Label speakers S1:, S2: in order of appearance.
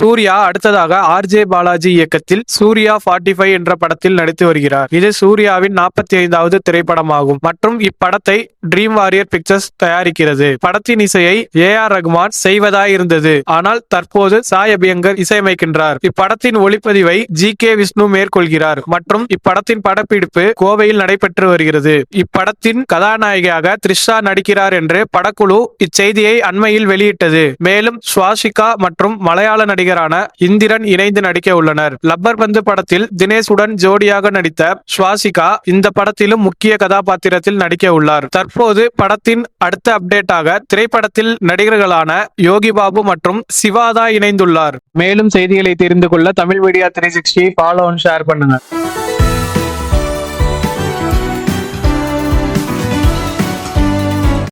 S1: சூர்யா அடுத்ததாக ஆர்ஜே பாலாஜி இயக்கத்தில் சூர்யா 45 என்ற படத்தில் நடித்து வருகிறார். இது சூர்யாவின் நாற்பத்தி ஐந்தாவது திரைப்படமாகும். மற்றும் இப்படத்தை ட்ரீம் வாரியர் பிக்சர்ஸ் தயாரிக்கிறது. படத்தின் இசையை ஏ ஆர் ரகுமான் செய்வதாயிருந்தது. ஆனால் தற்போது சாய் அபியங்கர் இசையமைக்கின்றார். இப்படத்தின் ஒளிப்பதிவை ஜி கே விஷ்ணு மேற்கொள்கிறார். மற்றும் இப்படத்தின் படப்பிடிப்பு கோவையில் நடைபெற்று வருகிறது. இப்படத்தின் கதாநாயகியாக த்ரிஷா நடிக்கிறார் என்று படக்குழு இச்செய்தியை அண்மையில் வெளியிட்டது. மேலும் சுவாசிகா மற்றும் மலையாள நடிகர் நடிகரான இந்திரன் இணைந்து நடிக்க உள்ளனர். லப்பர் பந்து படத்தில் தினேஷுடன் ஜோடியாக நடித்த சுவாசிகா இந்த படத்திலும் முக்கிய கதாபாத்திரத்தில் நடிக்க உள்ளார். தற்போது படத்தின் அடுத்த அப்டேட்டாக திரைப்படத்தில் நடிகர்களான யோகி பாபு மற்றும் சிவாதா இணைந்துள்ளார். மேலும் செய்திகளை தெரிந்து கொள்ள Tamil media three sixty follow share பண்ணுங்க.